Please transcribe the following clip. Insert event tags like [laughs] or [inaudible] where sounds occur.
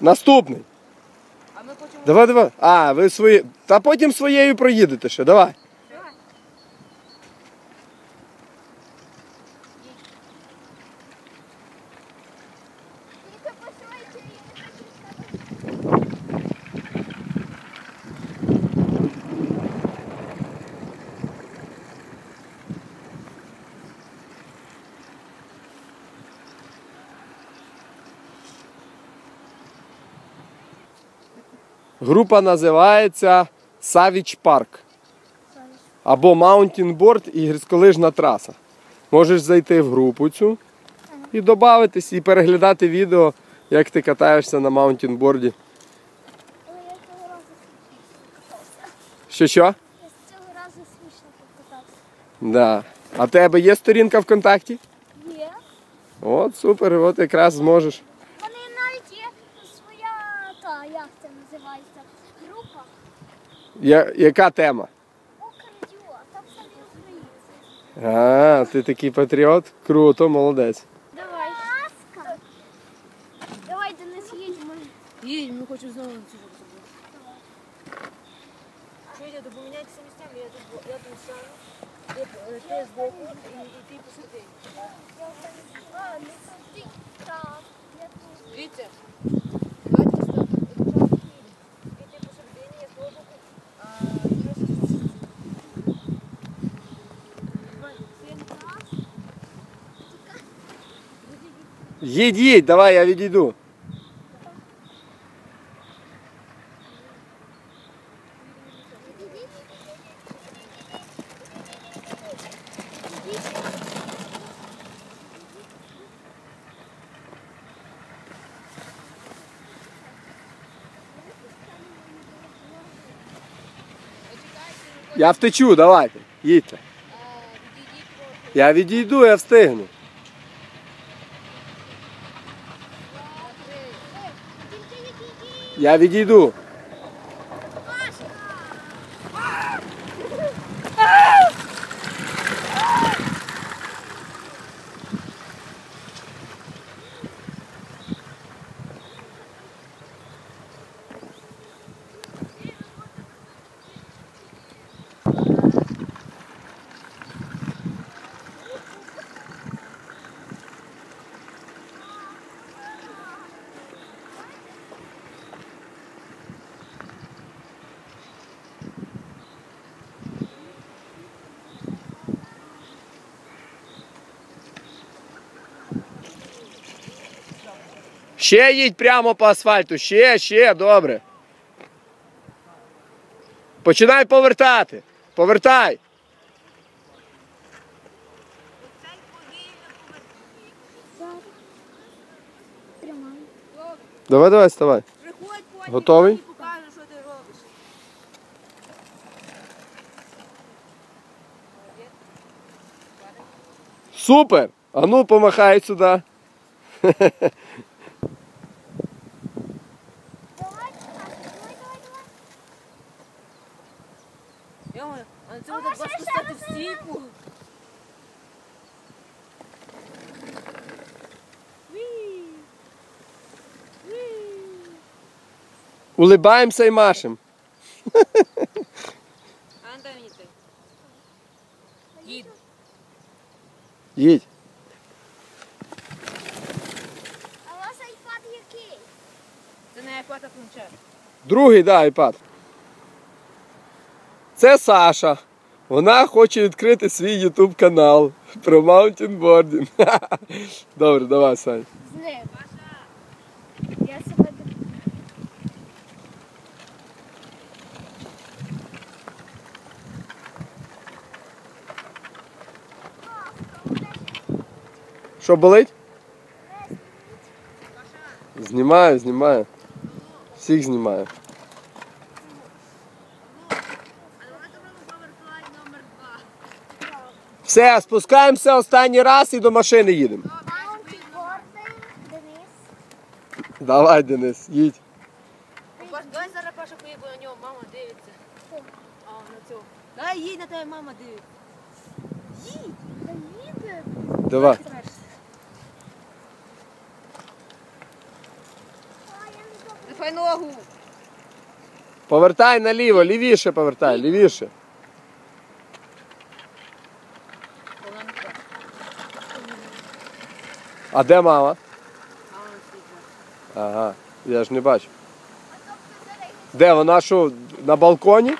Наступний. А ми хочемо. Давай, давай. А, ви свої. Та потім своєю проїдете ще, давай. Група називається Savage Парк. Або Board і гірськолижна траса. Можеш зайти в групу цю і додатись, і переглядати відео, як ти катаєшся на маунтінборді. Що що? Я з цього разу смішно покатався. Да. А в тебе є сторінка ВКонтакті? Є. От супер, от якраз зможеш. та, як це називається, група Я, яка тема? Окрадіо, там самі українці. А, ти такий патріот? Круто, молодець. Давай. Давай, Денис, їдьмо. Їдь, ми хочемо знову на цю зробити. Чуєте, то поміняйтеся місцями, я тут, я тут сам. Ти, е, ти збоку і, і ти Їдь, їдь, давай, я відійду. Я втечу, давайте, їдьте. Я відійду, я встигну. E a Vigidu? Ще їдь прямо по асфальту, ще, ще, добре. Починай повертати. Повертай. Давай, давай, вставай. Приходь потім, Готовий? Супер! А ну помахай сюди. [laughs] Давай, давай, давай, давай. Йомо, а А цьому ви ще важко в стійку. Вій. Вій. Улибаємося і машем. [laughs] А ну дай мені ти. Їдь. Їдь. А у вас айпад який? Це не аквата планшет. Другий, да, айпад. Це Саша. Вона хоче відкрити свій YouTube канал про маунтінбордінг. [laughs] Добре, давай, Сань. З ним. Я себе Що болить? Знімаю, знімаю. Всіх знімаю. Все, спускаємося останній раз і до машини їдемо. Давай, Денис, їдь. Давай зараз Паша поїде, бо на нього мама дивиться. А, на цього. Дай їдь, на тебе мама дивиться. Їдь. Та їде. Давай. А, я не добре Штовхай ногу. Повертай наліво, лівіше повертай, лівіше. А де мама? Ага, я ж не бачу. Де вона що, на балконі?